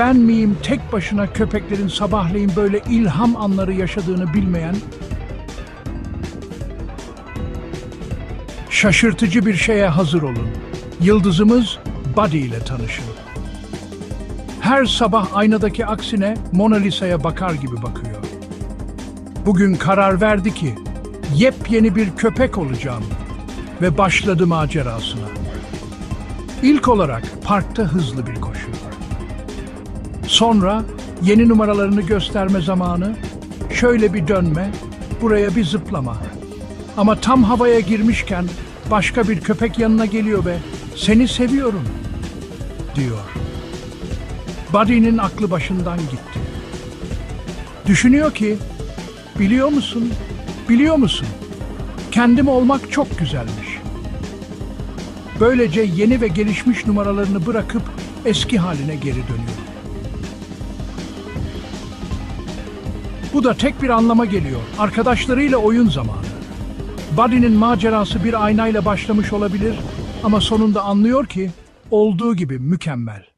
ben miyim tek başına köpeklerin sabahleyin böyle ilham anları yaşadığını bilmeyen? Şaşırtıcı bir şeye hazır olun. Yıldızımız Buddy ile tanışın. Her sabah aynadaki aksine Mona Lisa'ya bakar gibi bakıyor. Bugün karar verdi ki yepyeni bir köpek olacağım ve başladı macerasına. İlk olarak parkta hızlı bir koşu. Sonra yeni numaralarını gösterme zamanı, şöyle bir dönme, buraya bir zıplama. Ama tam havaya girmişken başka bir köpek yanına geliyor ve seni seviyorum diyor. Buddy'nin aklı başından gitti. Düşünüyor ki, biliyor musun, biliyor musun, kendim olmak çok güzelmiş. Böylece yeni ve gelişmiş numaralarını bırakıp eski haline geri dönüyor. Bu da tek bir anlama geliyor. Arkadaşlarıyla oyun zamanı. Buddy'nin macerası bir aynayla başlamış olabilir ama sonunda anlıyor ki olduğu gibi mükemmel.